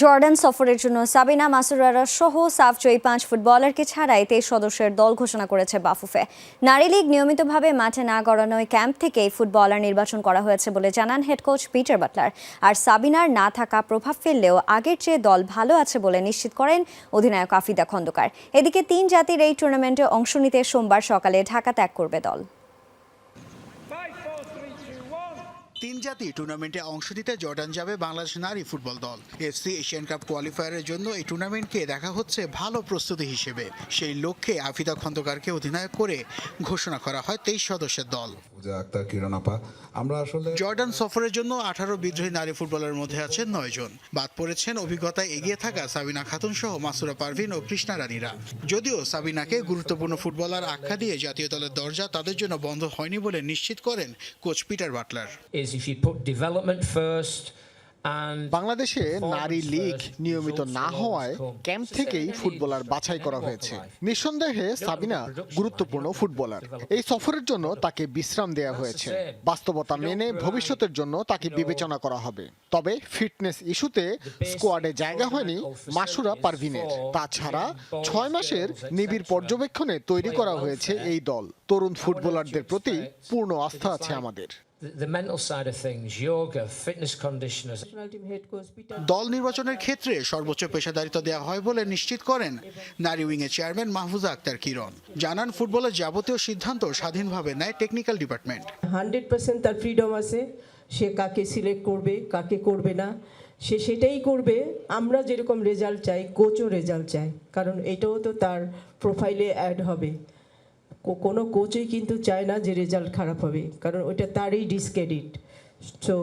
Jordan সফরের জন্য সাবিনা মাসুরারা সহ সাফজয়ী পাঁচ ফুটবলারকে ছাড়াই তেইশ সদস্যের দল ঘোষণা করেছে বাফুফে। নারী লীগ নিয়মিতভাবে মাঠে না গড়ানোয় ক্যাম্প থেকে ফুটবলার নির্বাচন করা হয়েছে বলে জানান হেড কোচ পিটার বাটলার। আর সাবিনার না থাকা প্রভাব ফেললেও আগের চেয়ে দল ভালো আছে বলে নিশ্চিত করেন অধিনায়ক আফিদা খন্দকার। এদিকে তিন জাতির এই টুর্নামেন্টে অংশ নিতে সোমবার সকালে ঢাকা ত্যাগ করবে দল। তিন জাতি টুর্নামেন্টে অংশ নিতে জর্ডান যাবে বাংলাদেশ নারী ফুটবল দল। এফসি এশিয়ান কাপ কোয়ালিফায়ারের জন্য এই টুর্নামেন্টকে দেখা হচ্ছে ভালো প্রস্তুতি হিসেবে। সেই লক্ষ্যে আফিদা খন্দকারকে অধিনায়ক করে ঘোষণা করা হয় তেইশ সদস্যের দল। আমরা আসলে জর্ডান সফরের জন্য আঠারো বিদ্রোহী নারী ফুটবলের মধ্যে আছেন নয় জন। বাদ পড়েছেন অভিজ্ঞতায় এগিয়ে থাকা সাবিনা খাতুন সহ মাসুরা পারভিন ও কৃষ্ণা রানীরা। যদিও সাবিনাকে গুরুত্বপূর্ণ ফুটবলার আখ্যা দিয়ে জাতীয় দলের দরজা তাদের জন্য বন্ধ হয়নি বলে নিশ্চিত করেন কোচ পিটার বাটলার। বাংলাদেশে নারী লীগ নিয়মিত না হওয়ায় ক্যাম্প থেকেই ফুটবলার বাছাই করা হয়েছে। নিঃসন্দেহে সাবিনা গুরুত্বপূর্ণ ফুটবলার। এই সফরের জন্য তাকে বিশ্রাম দেওয়া হয়েছে। বাস্তবতা মেনে ভবিষ্যতের জন্য তাকে বিবেচনা করা হবে। তবে ফিটনেস ইস্যুতে স্কোয়াডে জায়গা হয়নি মাসুরা পারভিনের। তাছাড়া ছয় মাসের নিবিড় পর্যবেক্ষণে তৈরি করা হয়েছে এই দল। তরুণ ফুটবলারদের প্রতি পূর্ণ আস্থা আছে আমাদের। The, the mental side of things, yoga, fitness conditioners. national team head coach Peter দল নির্বাচনের ক্ষেত্রে সর্বোচ্চ পেশাদারিত্ব দেওয়া হয় বলে নিশ্চিত করেন নারী উইংয়ের চেয়ারম্যান মাহফুজা আক্তার কিরণ। জানান ফুটবলের যাবতীয় সিদ্ধান্ত স্বাধীনভাবে নেয় টেকনিক্যাল ডিপার্টমেন্ট। হান্ড্রেড পার্সেন্ট তার ফ্রিডম আছে। সে কাকে সিলেক্ট করবে কাকে করবে না সে সেটাই করবে। আমরা যেরকম রেজাল্ট চাই কোচও রেজাল্ট চাই কারণ এটাও তো তার প্রোফাইলে অ্যাড হবে। কোনো কোচই কিন্তু চায় না যে রেজাল্ট খারাপ হবে, কারণ ওইটা তারই ডিসক্রেডিট সো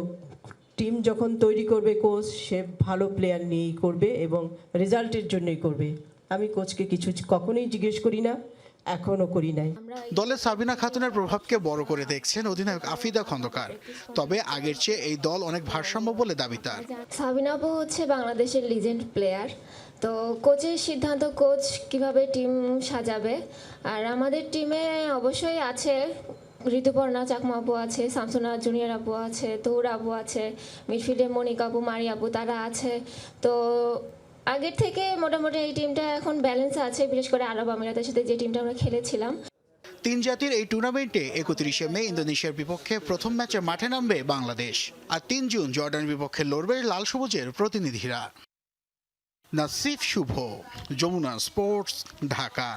টিম যখন তৈরি করবে কোচ সে ভালো প্লেয়ার নিয়েই করবে এবং রেজাল্টের জন্যই করবে। আমি কোচকে কিছু কখনোই জিজ্ঞেস করি না। এখনও করি নাই। দলে সাবিনা খাতুনের প্রভাবকে বড় করে দেখছেন অধিনায়ক আফিদা খন্দকার। তবে আগের চেয়ে এই দল অনেক ভারসাম্য বলে দাবি তার। সাবিনা আপু হচ্ছে বাংলাদেশের লিজেন্ড প্লেয়ার তো কোচের সিদ্ধান্ত কোচ কীভাবে টিম সাজাবে? আর আমাদের টিমে অবশ্যই আছে ঋতুপর্ণা চাকমা আপু আছে শামসুনা জুনিয়র আপু আছে তৌর আপু আছে মিডফিল্ডে মনিকা আপু মারি আপু তারা আছে। তো আগের থেকে মোটামুটি এই টিমটা এখন ব্যালেন্স আছে, বিশেষ করে আরব আমিরাতের সাথে যে টিমটা আমরা খেলেছিলাম। তিন জাতির এই টুর্নামেন্টে একত্রিশে মে ইন্দোনেশিয়ার বিপক্ষে প্রথম ম্যাচে মাঠে নামবে বাংলাদেশ। আর তিন জুন জর্ডানের বিপক্ষে লড়বে লাল সবুজের প্রতিনিধিরা। নাসিফ শুভ, যমুনা স্পোর্টস, ঢাকা।